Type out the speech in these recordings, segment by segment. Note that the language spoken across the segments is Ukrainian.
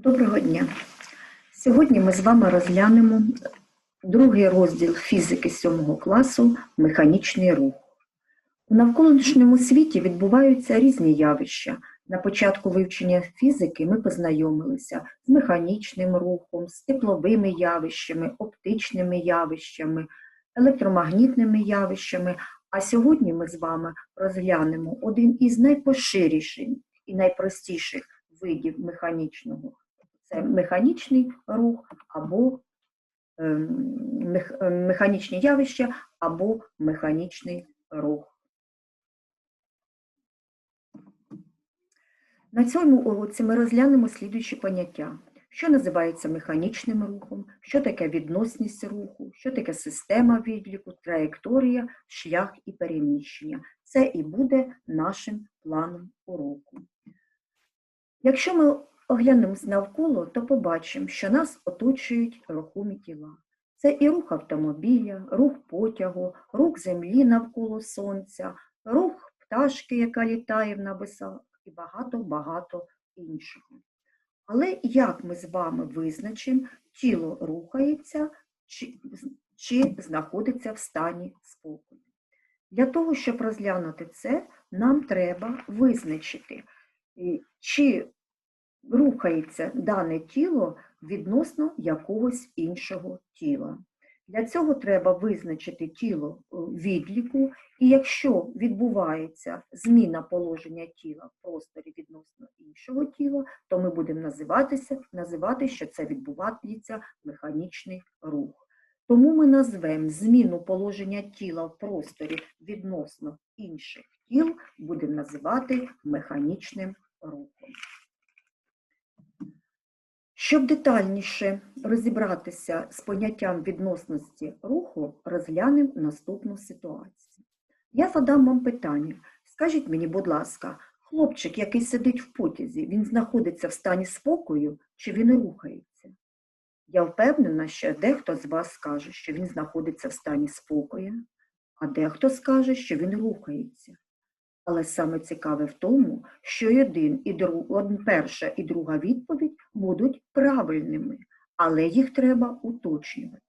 Доброго дня! Сьогодні ми з вами розглянемо другий розділ фізики 7 класу Механічний рух. У навколишньому світі відбуваються різні явища. На початку вивчення фізики ми познайомилися з механічним рухом, з тепловими явищами, оптичними явищами, електромагнітними явищами. А сьогодні ми з вами розглянемо один із найпоширіших і найпростіших видів механічного це механічний рух або ем, мех- е, механічні явища або механічний рух. На цьому уроці ми розглянемо слідуючі поняття. Що називається механічним рухом, що таке відносність руху, що таке система відліку, траєкторія, шлях і переміщення. Це і буде нашим планом уроку. Якщо ми оглянемось навколо, то побачимо, що нас оточують рухомі тіла. Це і рух автомобіля, рух потягу, рух землі навколо сонця, рух пташки, яка літає в небесах, і багато-багато іншого. Але як ми з вами визначимо, тіло рухається чи, чи знаходиться в стані спокою? Для того, щоб розглянути це, нам треба визначити, і чи рухається дане тіло відносно якогось іншого тіла. Для цього треба визначити тіло е, відліку, і якщо відбувається зміна положення тіла в просторі відносно іншого тіла, то ми будемо називатися, називати, що це відбувається механічний рух. Тому ми назвемо зміну положення тіла в просторі відносно інших тіл, будемо називати механічним рухом. Щоб детальніше розібратися з поняттям відносності руху, розглянемо наступну ситуацію. Я задам вам питання. Скажіть мені, будь ласка, хлопчик, який сидить в потязі, він знаходиться в стані спокою чи він рухається? Я впевнена, що дехто з вас скаже, що він знаходиться в стані спокою, а дехто скаже, що він рухається. Але саме цікаве в тому, що один, і друг, перша і друга відповідь будуть правильними, але їх треба уточнювати.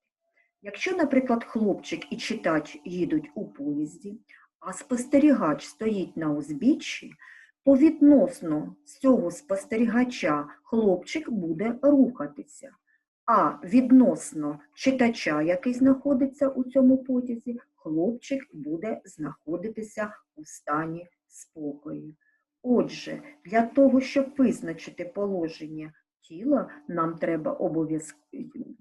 Якщо, наприклад, хлопчик і читач їдуть у поїзді, а спостерігач стоїть на узбіччі, то відносно цього спостерігача хлопчик буде рухатися. А відносно читача, який знаходиться у цьому потязі, хлопчик буде знаходитися у стані спокою. Отже, для того, щоб визначити положення тіла, нам треба обов'язково,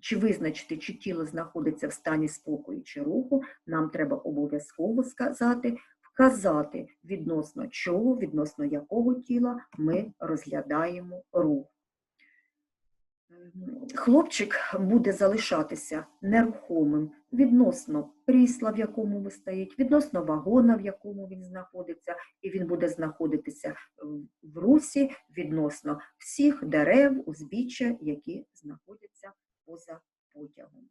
чи визначити, чи тіло знаходиться в стані спокою чи руху, нам треба обов'язково сказати, вказати відносно чого, відносно якого тіла ми розглядаємо рух. Хлопчик буде залишатися нерухомим відносно крісла, в якому він стоїть, відносно вагона, в якому він знаходиться, і він буде знаходитися в русі відносно всіх дерев, узбіччя, які знаходяться поза потягом.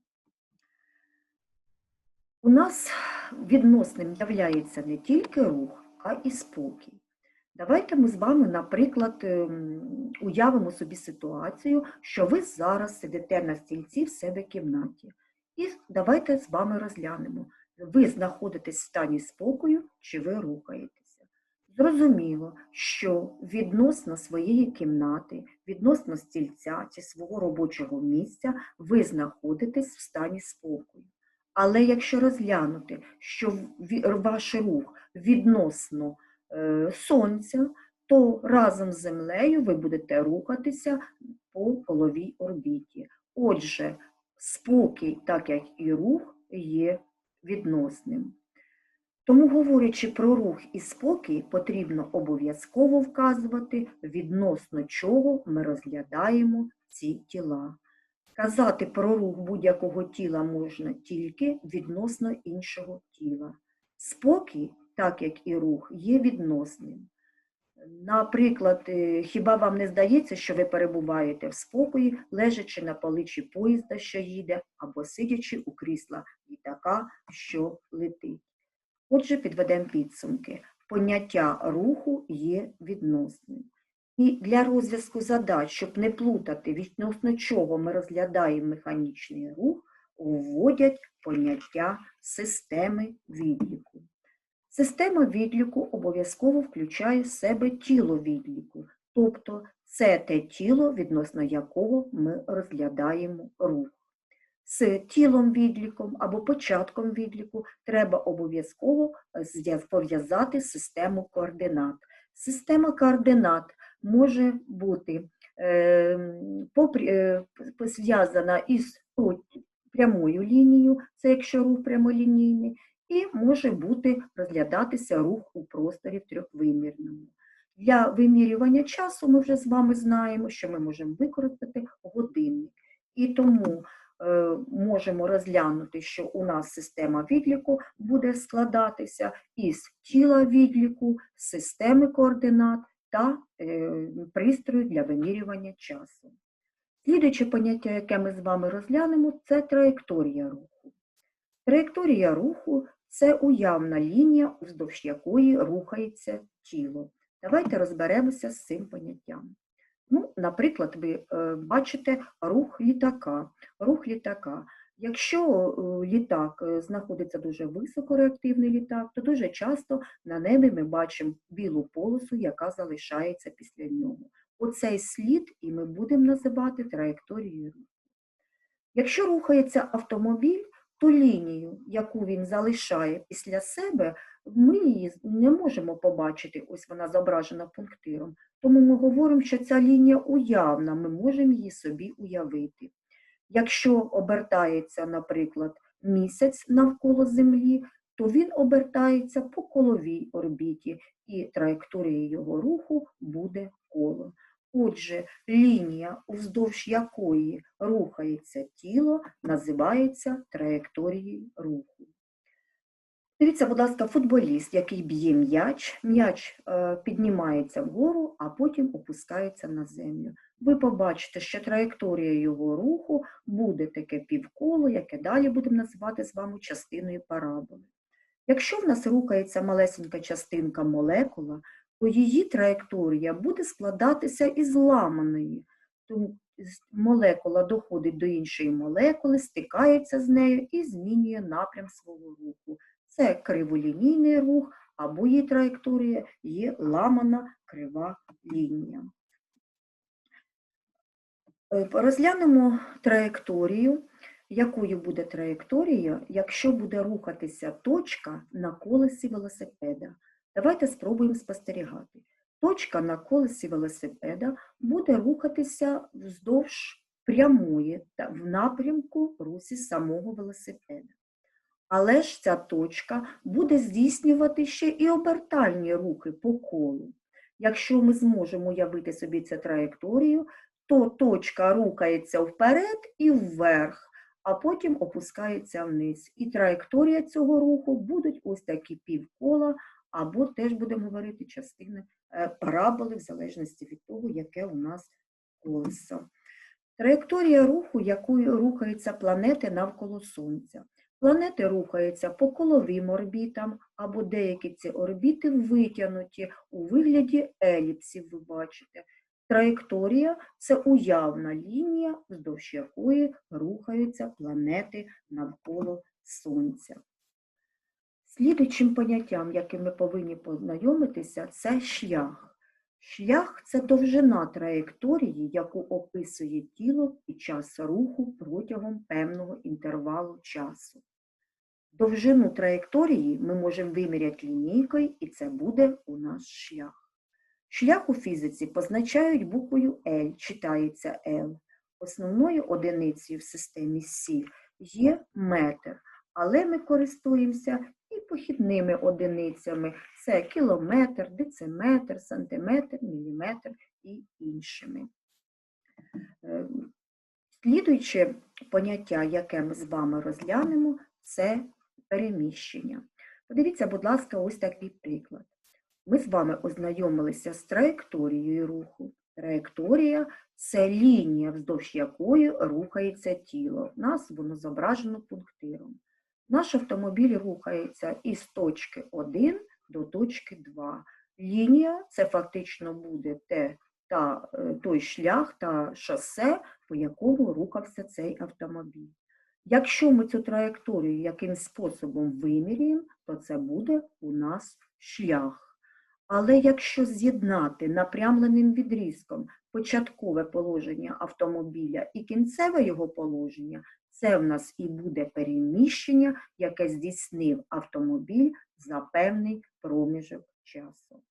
У нас відносним являється не тільки рух, а і спокій. Давайте ми з вами, наприклад, ем, уявимо собі ситуацію, що ви зараз сидите на стільці в себе кімнаті. І давайте з вами розглянемо, ви знаходитесь в стані спокою чи ви рухаєтеся. Зрозуміло, що відносно своєї кімнати, відносно стільця чи свого робочого місця ви знаходитесь в стані спокою. Але якщо розглянути, що ваш рух відносно сонця, то разом з землею ви будете рухатися по коловій орбіті. Отже, спокій, так як і рух, є відносним. Тому, говорячи про рух і спокій, потрібно обов'язково вказувати, відносно чого ми розглядаємо ці тіла. Казати про рух будь-якого тіла можна тільки відносно іншого тіла. Спокій, так як і рух, є відносним. Наприклад, е, хіба вам не здається, що ви перебуваєте в спокої, лежачи на паличі поїзда, що їде, або сидячи у крісла літака, що летить? Отже, підведемо підсумки. Поняття руху є відносним. І для розв'язку задач, щоб не плутати, відносно чого ми розглядаємо механічний рух, вводять поняття системи відліку. Система відліку обов'язково включає в себе тіло відліку, тобто це те тіло, відносно якого ми розглядаємо рух. З тілом відліком або початком відліку треба обов'язково пов'язати систему координат. Система координат може бути е, попрі- е, зв'язана із прямою лінією, це якщо рух прямолінійний, і може бути розглядатися рух у просторі в трьохвимірному. Для вимірювання часу ми вже з вами знаємо, що ми можемо використати годинник. І тому е, можемо розглянути, що у нас система відліку буде складатися із тіла відліку, системи координат та е, пристрою для вимірювання часу. Слідуюче поняття, яке ми з вами розглянемо, це траєкторія руху. Траєкторія руху це уявна лінія, уздовж якої рухається тіло. Давайте розберемося з цим поняттям. Ну, наприклад, ви е, бачите рух літака. Рух літака. Якщо е, літак е, знаходиться дуже високореактивний літак, то дуже часто на небі ми бачимо білу полосу, яка залишається після нього. Оцей слід і ми будемо називати траєкторією руху. Якщо рухається автомобіль, то лінію, яку він залишає після себе, ми її не можемо побачити, ось вона зображена пунктиром. Тому ми говоримо, що ця лінія уявна, ми можемо її собі уявити. Якщо обертається, наприклад, місяць навколо Землі, то він обертається по коловій орбіті, і траєкторія його руху буде коло. Отже, лінія, уздовж якої рухається тіло, називається траєкторією руху. Дивіться, будь ласка, футболіст, який б'є м'яч, м'яч е, піднімається вгору, а потім опускається на землю. Ви побачите, що траєкторія його руху буде таке півколо, яке далі будемо називати з вами частиною параболи. Якщо в нас рухається малесенька частинка молекула, то її траєкторія буде складатися із ламаної. Тому молекула доходить до іншої молекули, стикається з нею і змінює напрям свого руху. Це криволінійний рух, або її траєкторія є ламана крива лінія. Е, Розглянемо траєкторію. Якою буде траєкторія, якщо буде рухатися точка на колесі велосипеда? Давайте спробуємо спостерігати. Точка на колесі велосипеда буде рухатися вздовж прямої та в напрямку русі самого велосипеда. Але ж ця точка буде здійснювати ще і обертальні рухи по колу. Якщо ми зможемо уявити собі цю траєкторію, то точка рухається вперед і вверх, а потім опускається вниз. І траєкторія цього руху будуть ось такі півкола, або теж будемо говорити частини е, параболи, в залежності від того, яке у нас колесо. Траєкторія руху, якою рухаються планети навколо Сонця. Планети рухаються по коловим орбітам, або деякі ці орбіти витягнуті у вигляді еліпсів, ви бачите. Траєкторія це уявна лінія, вздовж якої рухаються планети навколо Сонця. Слідуючим поняттям, яким ми повинні познайомитися, це шлях. Шлях це довжина траєкторії, яку описує тіло під час руху протягом певного інтервалу часу. Довжину траєкторії ми можемо виміряти лінійкою, і це буде у нас шлях. Шлях у фізиці позначають буквою L, читається L. Основною одиницею в системі Сі є метр, але ми користуємося похідними одиницями. Це кілометр, дециметр, сантиметр, міліметр і іншими. Е, Слідуюче поняття, яке ми з вами розглянемо, це переміщення. Подивіться, будь ласка, ось такий приклад. Ми з вами ознайомилися з траєкторією руху. Траєкторія це лінія, вздовж якої рухається тіло. У нас воно зображено пунктиром. Наш автомобіль рухається із точки 1 до точки 2. Лінія це фактично буде те та е, той шлях та шосе, по якому рухався цей автомобіль. Якщо ми цю траєкторію якимсь способом вимірюємо, то це буде у нас шлях. Але якщо з'єднати напрямленим відрізком початкове положення автомобіля і кінцеве його положення, це в нас і буде переміщення, яке здійснив автомобіль за певний проміжок часу.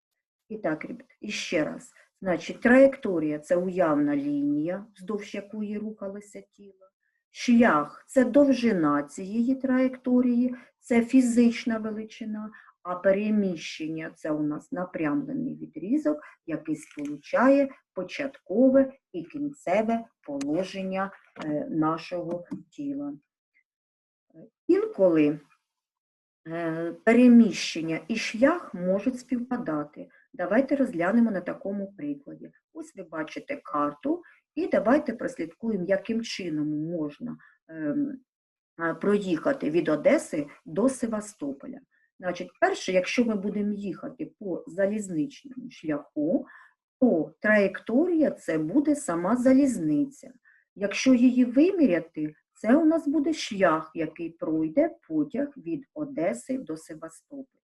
І так, і ще раз. Значить, траєкторія це уявна лінія, вздовж якої рухалося тіло. Шлях це довжина цієї траєкторії, це фізична величина, а переміщення це у нас напрямлений відрізок, який сполучає початкове і кінцеве положення е, нашого тіла. Інколи е, переміщення і шлях можуть співпадати. Давайте розглянемо на такому прикладі. Ось ви бачите карту, і давайте прослідкуємо, яким чином можна ем, е, проїхати від Одеси до Севастополя. Значить, перше, якщо ми будемо їхати по залізничному шляху, то траєкторія це буде сама залізниця. Якщо її виміряти, це у нас буде шлях, який пройде потяг від Одеси до Севастополя.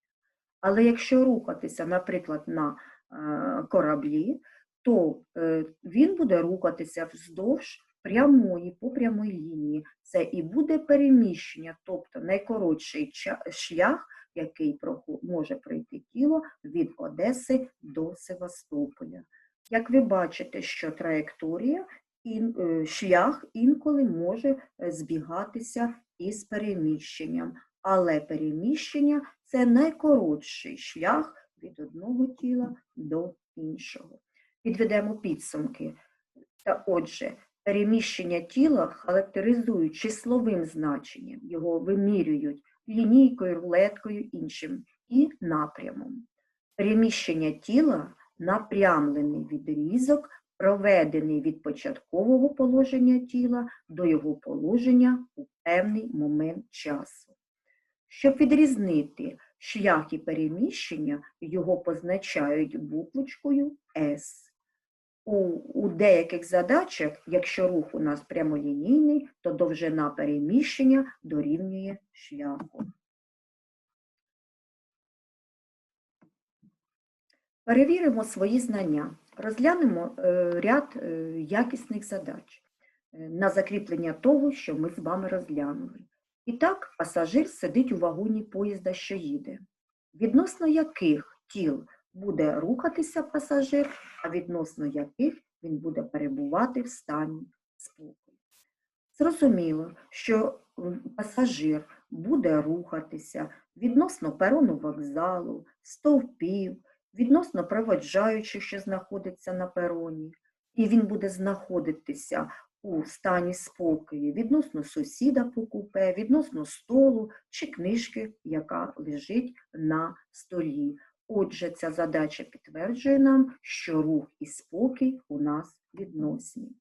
Але якщо рухатися, наприклад, на е, кораблі, то е, він буде рухатися вздовж прямої, по прямій лінії. Це і буде переміщення, тобто найкоротший шлях, який може пройти тіло від Одеси до Севастополя. Як ви бачите, що траєкторія, е, шлях інколи може е, збігатися із переміщенням, але переміщення це найкоротший шлях від одного тіла до іншого. Підведемо підсумки. Та отже, переміщення тіла характеризують числовим значенням, його вимірюють лінійкою, рулеткою, іншим і напрямом. Переміщення тіла напрямлений відрізок, проведений від початкового положення тіла до його положення у певний момент часу. Щоб відрізнити шлях і переміщення, його позначають буквочкою С. У, у деяких задачах, якщо рух у нас прямолінійний, то довжина переміщення дорівнює шляху. Перевіримо свої знання. Розглянемо е, ряд е, якісних задач е, на закріплення того, що ми з вами розглянули. І так, пасажир сидить у вагоні поїзда, що їде. Відносно яких тіл буде рухатися пасажир, а відносно яких він буде перебувати в стані спокою. Зрозуміло, що пасажир буде рухатися відносно перону вокзалу, стовпів, відносно проводжаючих, що знаходиться на пероні, і він буде знаходитися у стані спокою відносно сусіда по купе, відносно столу чи книжки, яка лежить на столі. Отже, ця задача підтверджує нам, що рух і спокій у нас відносні.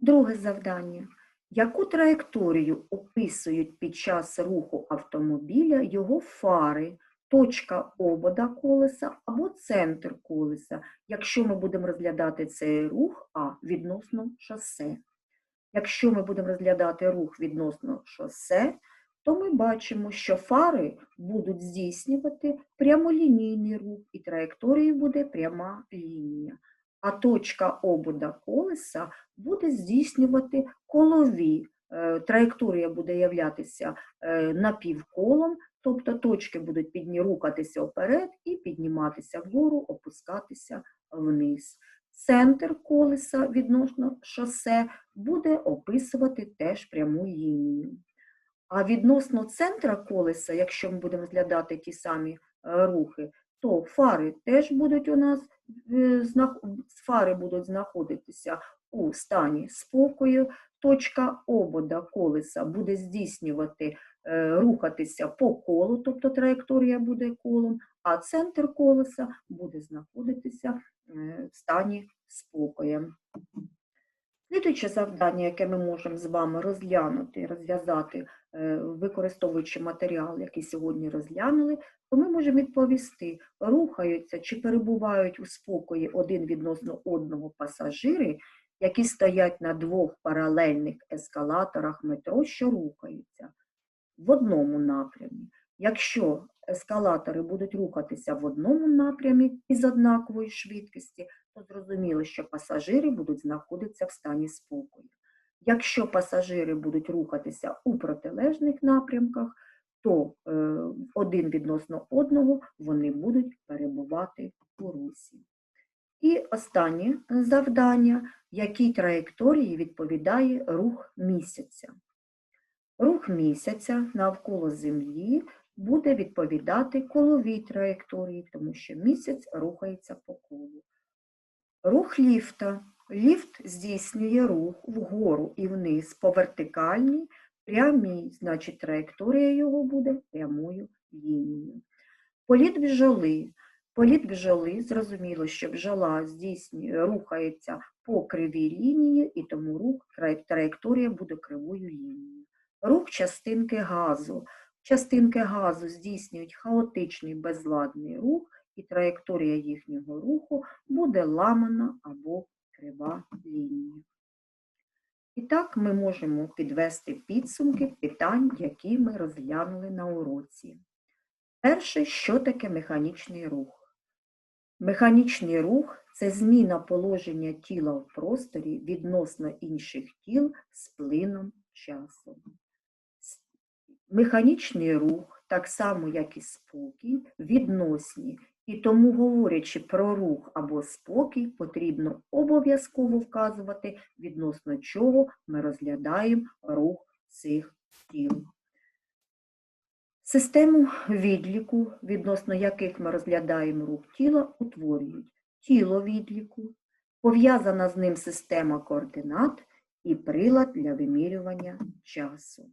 Друге завдання. Яку траєкторію описують під час руху автомобіля його фари, точка обода колеса або центр колеса, якщо ми будемо розглядати цей рух А відносно шосе? Якщо ми будемо розглядати рух відносно шосе, то ми бачимо, що фари будуть здійснювати прямолінійний рух, і траєкторією буде пряма лінія. А точка обода колеса буде здійснювати колові. Е, Траєкторія буде являтися е, напівколом, тобто точки будуть підні рухатися вперед і підніматися вгору, опускатися вниз. Центр колеса відносно шосе буде описувати теж пряму лінію. А відносно центра колеса, якщо ми будемо розглядати ті самі е, рухи, то фари теж будуть у нас е, фари будуть знаходитися у стані спокою. Точка обода колеса буде здійснювати, е, рухатися по колу, тобто траєкторія буде колом, а центр колеса буде знаходитися в стані спокою. Слідуюче завдання, яке ми можемо з вами розглянути, розв'язати, використовуючи матеріал, який сьогодні розглянули, то ми можемо відповісти, рухаються чи перебувають у спокої один відносно одного пасажири, які стоять на двох паралельних ескалаторах метро, що рухаються в одному напрямі. Якщо ескалатори будуть рухатися в одному напрямі із однакової швидкості, то зрозуміло, що пасажири будуть знаходитися в стані спокою. Якщо пасажири будуть рухатися у протилежних напрямках, то е, один відносно одного вони будуть перебувати у русі. І останнє завдання, якій траєкторії відповідає рух місяця. Рух місяця навколо Землі буде відповідати коловій траєкторії, тому що місяць рухається по колу. Рух ліфта. Ліфт здійснює рух вгору і вниз по вертикальній, прямій, значить траєкторія його буде прямою лінією. Політ бджоли. Політ бджоли, зрозуміло, що бджола здійснює, рухається по кривій лінії, і тому рух, траєкторія буде кривою лінією. Рух частинки газу. Частинки газу здійснюють хаотичний безладний рух, і траєкторія їхнього руху буде ламана або крива лінія. І так ми можемо підвести підсумки питань, які ми розглянули на уроці. Перше, що таке механічний рух? Механічний рух це зміна положення тіла в просторі відносно інших тіл з плином часу. Механічний рух, так само як і спокій, відносні, і тому, говорячи про рух або спокій, потрібно обов'язково вказувати, відносно чого ми розглядаємо рух цих тіл. Систему відліку, відносно яких ми розглядаємо рух тіла, утворюють тіло відліку, пов'язана з ним система координат і прилад для вимірювання часу.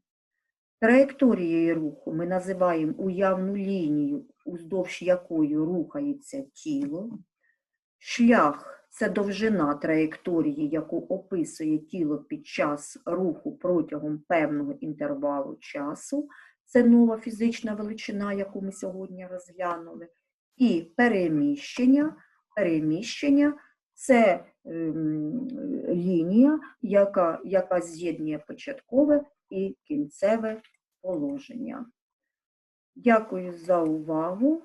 Траєкторією руху ми називаємо уявну лінію, уздовж якої рухається тіло. Шлях це довжина траєкторії, яку описує тіло під час руху протягом певного інтервалу часу. Це нова фізична величина, яку ми сьогодні розглянули. І переміщення. Переміщення це ем, лінія, яка, яка з'єднує початкове і кінцеве положення. Дякую за увагу.